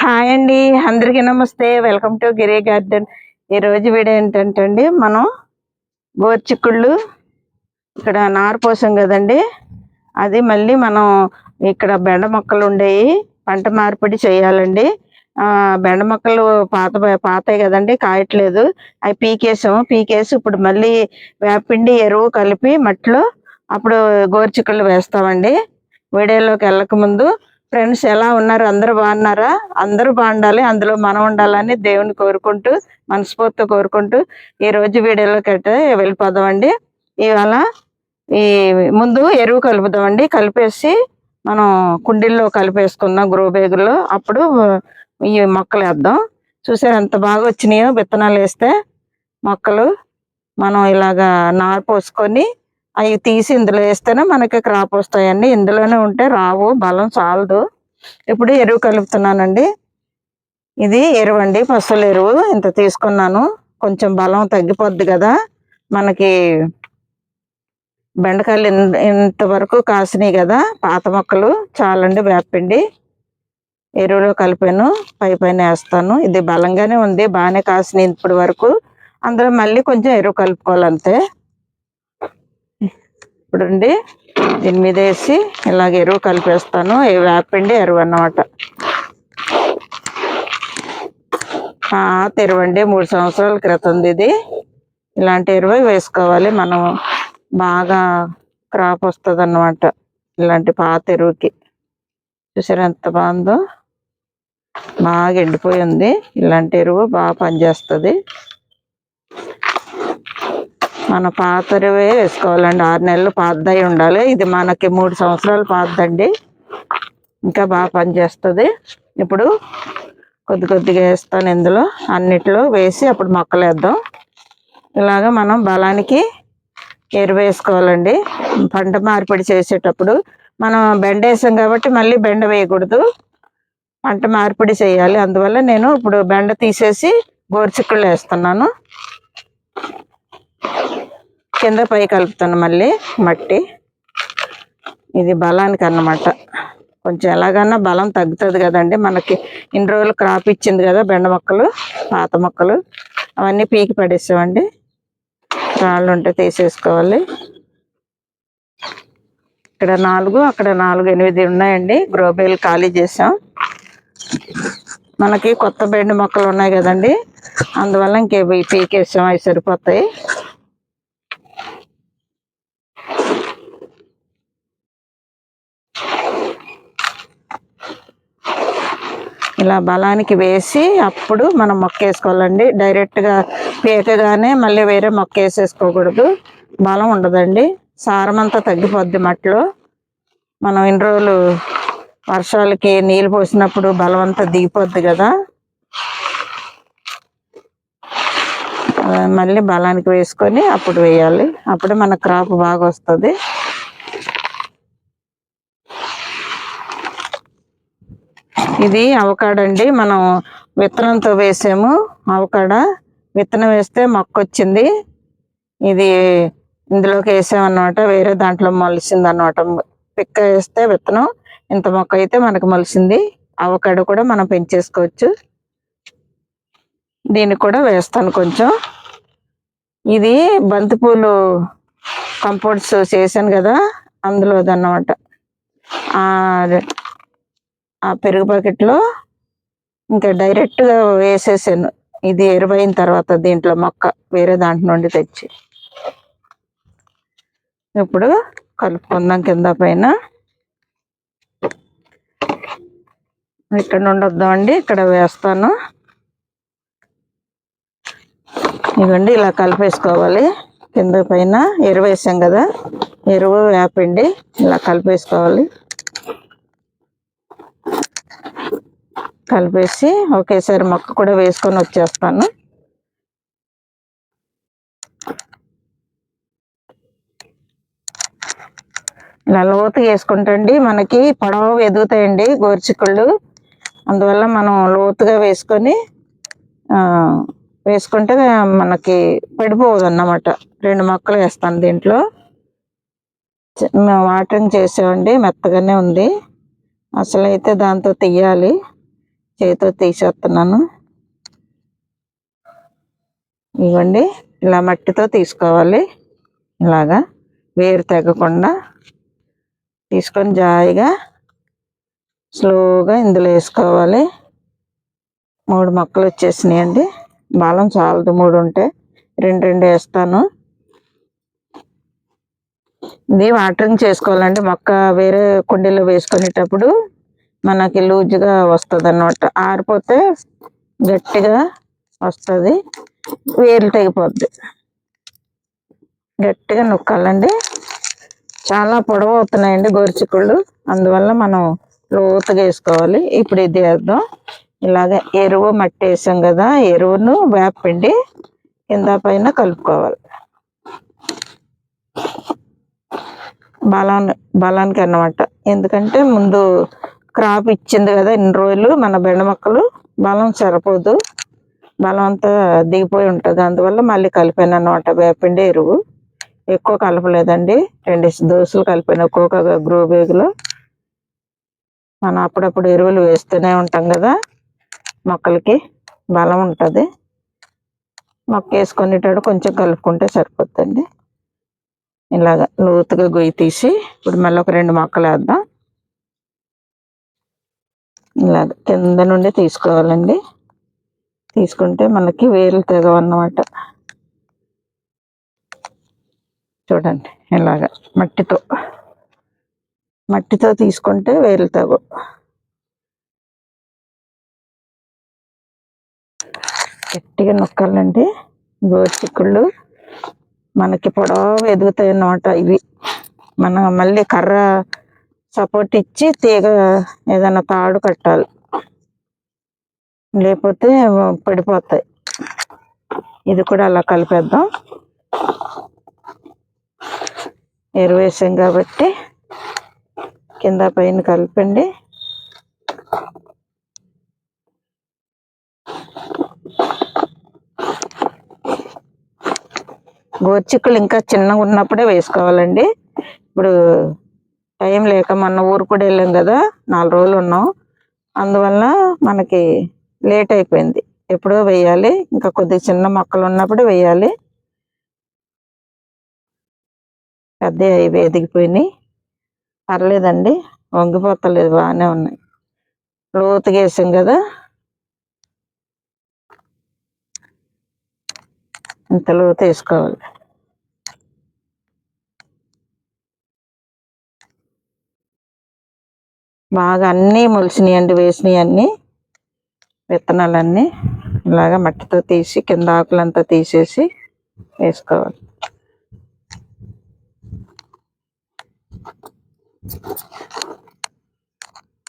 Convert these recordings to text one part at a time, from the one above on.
Hi అండి అందరికీ నమస్తే. వెల్కమ్ టు గిరి గార్డెన్ ఈ రోజు వీడియో ఏంటంటే అండి మనం గోర్చిక్కుళ్ళు ఇక్కడ నారు పోసాం కదండి. అది మళ్ళీ మనం ఇక్కడ బెండ మొక్కలు ఉండేవి పంట మార్పిడి చేయాలండి. బెండ మొక్కలు పాత పాతాయి కదండి కాయట్లేదు. అవి పీకేసాము. పీకేసి ఇప్పుడు మళ్ళీ వేపిండి ఎరువు కలిపి మట్టిలో అప్పుడు గోర్చిక్కుళ్ళు వేస్తామండి. వీడియోలోకి వెళ్ళక ముందు ఫ్రెండ్స్ ఎలా ఉన్నారు? అందరూ బాగున్నారా? అందరూ బాగుండాలి. అందులో మనం ఉండాలని దేవుని కోరుకుంటూ మనస్ఫూర్తి కోరుకుంటూ ఈ రోజు వీడియోలోకి అయితే వెళ్ళిపోదామండి. ఇవాళ ఈ ముందు ఎరువు కలుపుదామండి. కలిపేసి మనం కుండీల్లో కలిపేసుకుందాం గ్రో బ్యాగుల్లో. అప్పుడు ఈ మొక్కలు వేద్దాం. చూసారు ఎంత బాగా వచ్చినాయో? విత్తనాలు వేస్తే మొక్కలు మనం ఇలాగా నారు పోసుకొని అవి తీసి ఇందులో వేస్తేనే మనకి క్రాప్ వస్తాయండి. ఇందులోనే ఉంటే రావు బలం చాలదు. ఇప్పుడు ఎరువు కలుపుతున్నానండి. ఇది ఎరువు అండి. పసుల ఎరువు ఇంత తీసుకున్నాను. కొంచెం బలం తగ్గిపోద్ది కదా. మనకి బెండకాయలు ఇంతవరకు కాసినాయి కదా. పాత మొక్కలు చాలండి వేపండి ఎరువులో కలిపాను. పై పైన వేస్తాను. ఇది బలంగానే ఉంది. బాగానే కాసినాయి ఇప్పటి వరకు. అందులో మళ్ళీ కొంచెం ఎరువు కలుపుకోవాలంతే. ఇప్పుడు అండి దీని మీద వేసి ఇలాగ ఎరువు కలిపేస్తాను. వేపండి ఎరువు అన్నమాట. పాత ఎరువు అండి మూడు సంవత్సరాల క్రితం ఇది. ఇలాంటి ఎరువు వేసుకోవాలి. మనం బాగా క్రాప్ వస్తుంది అన్నమాట ఇలాంటి పాత ఎరువుకి. చూసారు ఎంత బాగుందో? బాగా ఎండిపోయి ఉంది ఇలాంటి ఎరువు బాగా పనిచేస్తుంది. మన పాతరువే వేసుకోవాలండి. ఆరు నెలలు పాతదై ఉండాలి. ఇది మనకి మూడు సంవత్సరాలు పాతదండి. ఇంకా బాగా పనిచేస్తుంది. ఇప్పుడు కొద్ది కొద్దిగా వేస్తాను ఇందులో. అన్నిట్లో వేసి అప్పుడు మొక్కలు వేద్దాం ఇలాగ మనం బలానికి ఎరువు వేసుకోవాలండి. పంట మార్పిడి చేసేటప్పుడు మనం బెండ వేసాం కాబట్టి మళ్ళీ బెండ వేయకూడదు. పంట మార్పిడి చేయాలి. అందువల్ల నేను ఇప్పుడు బెండ తీసేసి గోరుచిక్కుళ్ళు వేస్తున్నాను. కింద పై కలుపుతాను మళ్ళీ మట్టి. ఇది బలానికి అన్నమాట. కొంచెం ఎలాగన్నా బలం తగ్గుతుంది కదండి మనకి. ఇన్ని రోజులు క్రాప్ ఇచ్చింది కదా బెండ మొక్కలు పాత మొక్కలు. అవన్నీ పీకి పడేసామండి రాళ్ళు ఉంటే తీసేసుకోవాలి. ఇక్కడ నాలుగు అక్కడ నాలుగు ఎనిమిది ఉన్నాయండి. గ్రోబేలు ఖాళీ చేసాం. మనకి కొత్త బెండ మొక్కలు ఉన్నాయి కదండి. అందువల్ల ఇంకే పీకేసాం అవి సరిపోతాయి. ఇలా బలానికి వేసి అప్పుడు మనం మొక్క వేసుకోవాలండి డైరెక్ట్గా పీకగానే మళ్ళీ వేరే మొక్క వేసేసుకోకూడదు బలం ఉండదండి. సారం అంతా తగ్గిపోద్ది మట్టిలో. మనం ఇన్ని రోజులు వర్షాలకి నీళ్ళు పోసినప్పుడు బలం అంతా దిగిపోద్ది కదా. మళ్ళీ బలానికి వేసుకొని అప్పుడు వేయాలి. అప్పుడే మన క్రాప్ బాగా వస్తుంది. ఇది అవకాడ అండి. మనం విత్తనంతో వేసాము. అవకాడ విత్తనం వేస్తే మొక్క వచ్చింది ఇది ఇందులోకి వేసామన్నమాట. వేరే దాంట్లో మొలిసింది అనమాట పిక్క వేస్తే విత్తనం ఇంత మొక్క అయితే మనకు మొలిసింది. అవకాడ కూడా మనం పెంచేసుకోవచ్చు. దీన్ని కూడా వేస్తాను కొంచెం. ఇది బంతిపూలు కంపోర్ట్స్ చేశాను కదా అందులో అన్నమాట ఆ పెరుగు ప్యాకెట్లో ఇంకా డైరెక్ట్గా వేసేసాను. ఇది ఎరువైన తర్వాత దీంట్లో మొక్క వేరే దాంట్లో నుండి తెచ్చి. ఇప్పుడు కలుపుకుందాం కింద పైన. ఇక్కడ నుండి వద్దామండి ఇక్కడ వేస్తాను. ఇవ్వండి ఇలా కలిపేసుకోవాలి. కింద పైన ఎరువు వేసాం కదా ఎరువు వేపండి ఇలా కలిపేసుకోవాలి. కలిపేసి ఒకేసారి మొక్క కూడా వేసుకొని వచ్చేస్తాను. ఇలా లోతుగా వేసుకుంటండి మనకి పొడవు ఎదుగుతాయండి గోరుచిక్కుళ్ళు అందువల్ల మనం లోతుగా వేసుకొని వేసుకుంటే మనకి పడిపోదు అన్నమాట రెండు మొక్కలు వేస్తాను దీంట్లో. వాటరింగ్ చేసామండి మెత్తగానే ఉంది. అసలు అయితే దాంతో తీయాలి చేతితో తీసేస్తున్నాను. ఇవ్వండి ఇలా మట్టితో తీసుకోవాలి. ఇలాగా వేరు తెగకుండా తీసుకొని జాయిగా స్లోగా ఇందులో వేసుకోవాలి. మూడు మొక్కలు వచ్చేసినాయండి. బాలం చాలదు మూడు ఉంటే రెండు రెండు వేస్తాను. ఇది వాటరింగ్ చేసుకోవాలండి. మొక్క వేరే కుండీలో వేసుకునేటప్పుడు మనకి లూజ్గా వస్తుంది అన్నమాట ఆరిపోతే గట్టిగా వస్తుంది. వేలు తెగిపోద్ది. గట్టిగా నొక్కాలండి. చాలా పొడవు అవుతున్నాయండి గోరుచిక్కుళ్ళు. అందువల్ల మనం లోతుగా వేసుకోవాలి. ఇప్పుడు ఇది వేద్దాం. ఇలాగ ఎరువు మట్టి వేసాం కదా ఎరువును వేపండి. కింద పైన కలుపుకోవాలి. బలాన్ని బలానికి అన్నమాట ఎందుకంటే ముందు క్రాప్ ఇచ్చింది కదా ఇన్ని రోజులు మన బెండ మొక్కలు బలం సరిపోదు. బలం అంతా దిగిపోయి ఉంటుంది. అందువల్ల మళ్ళీ కలిపాను అన్నమాట వేపిండి ఎరువు. ఎక్కువ కలపలేదండి. రెండు దోశలు కలిపాను ఒక్కొక్క గ్రో బేగులో మనం అప్పుడప్పుడు ఎరువులు వేస్తూనే ఉంటాం కదా. మొక్కలకి బలం ఉంటుంది. మొక్క వేసుకునేటప్పుడు కొంచెం కలుపుకుంటే సరిపోతుంది ఇలాగ లోతుగా గొయ్యి తీసి ఇప్పుడు మళ్ళీ ఒక రెండు మొక్కలు వేద్దాం. ఇలాగ కింద నుండి తీసుకోవాలండి. తీసుకుంటే మనకి వేర్లు తెగవన్నమాట చూడండి ఇలాగ మట్టితో మట్టితో తీసుకుంటే వేలు తెగవు గట్టిగా నొక్కాలండి. గోచిక్కుళ్ళు మనకి పొడవు ఎదుగుతాయి అన్నమాట ఇవి. మనం మళ్ళీ కర్ర సపోర్ట్ ఇచ్చి తీగ ఏదైనా తాడు కట్టాలి. లేకపోతే పడిపోతాయి. ఇది కూడా అలా కలిపేద్దాం. ఎరువేసాం కాబట్టి కింద పైన కలిపండి. గోర్చిక్కులు ఇంకా చిన్నగా ఉన్నప్పుడే వేసుకోవాలండి. ఇప్పుడు టైం లేక మొన్న ఊరు కూడా వెళ్ళాం కదా నాలుగు రోజులు ఉన్నాం. అందువల్ల మనకి లేట్ అయిపోయింది. ఎప్పుడో వేయాలి ఇంకా కొద్దిగా చిన్న మొక్కలు ఉన్నప్పుడు వేయాలి పెద్ద అవి ఎదిగిపోయినాయి పర్లేదండి వంగిపోతలేదు బాగానే ఉన్నాయి. లోతుగా వేసాం కదా. ఇంత లోతు బాగా అన్నీ మొలిసినాయి అండి వేసినాయి అన్నీ. విత్తనాలన్నీ ఇలాగ మట్టితో తీసి కింద ఆకులంతా తీసేసి వేసుకోవాలి.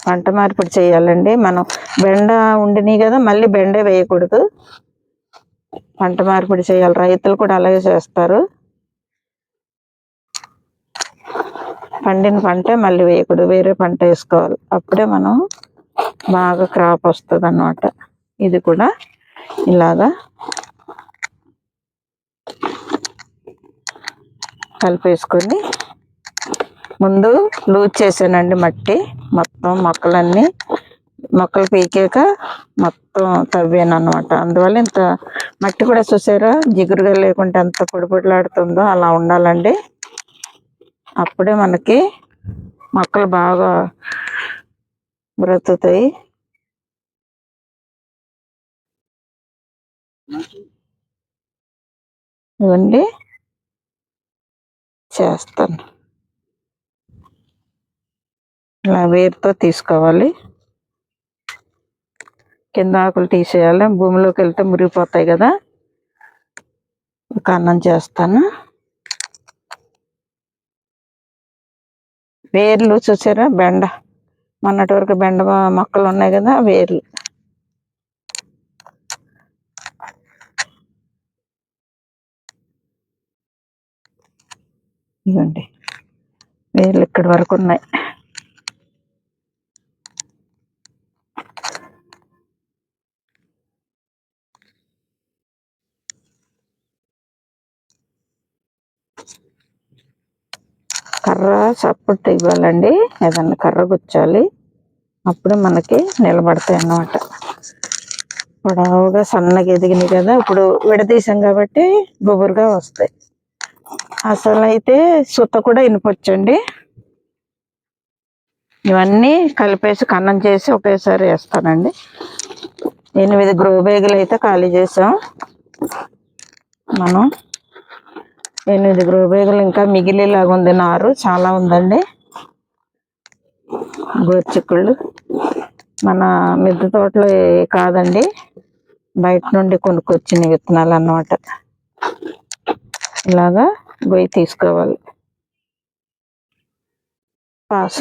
పంట మార్పిడి చేయాలండి. మనం బెండ ఉండినాయి కదా మళ్ళీ బెండే వేయకూడదు. పంట మార్పిడి చేయాలి. రైతులు కూడా అలాగే చేస్తారు. పండిన పంట మళ్ళీ వేయకూడదు. వేరే పంట వేసుకోవాలి. అప్పుడే మనం బాగా క్రాప్ వస్తుంది అన్నమాట ఇది కూడా ఇలాగా కలిపేసుకొని ముందు లూజ్ చేసానండి మట్టి. మొత్తం మొక్కలన్నీ మొక్కలు పీకాక మొత్తం తవ్వాను అనమాట అందువల్ల ఇంత మట్టి కూడా చూసారా? జిగురుగా లేకుంటే ఎంత పొడిపొడిలాడుతుందో అలా ఉండాలండి. అప్పుడే మనకి మొక్కలు బాగా బ్రతుకుతాయి. ఇవ్వండి. చేస్తాను. ఇలా వేరుతో తీసుకోవాలి. కింద ఆకులు తీసేయాలి. భూమిలోకి వెళ్తే మురిగిపోతాయి కదా. కన్నం చేస్తాను. వేర్లు చూసారా? బెండ. మొన్నటి వరకు బెండ మొక్కలు ఉన్నాయి కదా వేర్లు. ఇదండి వేర్లు ఇక్కడి వరకు ఉన్నాయి. కర్ర సపోర్ట్ ఇవ్వాలండి. ఏదన్నా కర్ర గుచ్చాలి. అప్పుడు మనకి నిలబడతాయి అన్నమాట. పొడవుగా సన్నగా ఎదిగినాయి కదా ఇప్పుడు విడదీసాం కాబట్టి గుబురుగా వస్తాయి. అసలు అయితే సుత్త కూడా ఇనుపొచ్చండి ఇవన్నీ కలిపేసి కన్నం చేసి ఒకేసారి వేస్తానండి. ఎనిమిది గ్రో బ్యాగులు అయితే ఖాళీ చేసాం. మనం ఎనిమిది రూపాయలు ఇంకా మిగిలిలాగా ఉంది నారు. చాలా ఉందండి. గోర్చిక్కుళ్ళు మన మిద్దె తోటలో కాదండి. బయట నుండి కొనుక్కొచ్చిన విత్తనాలు అన్నమాట ఇలాగా గొయ్యి తీసుకోవాలి. పాస్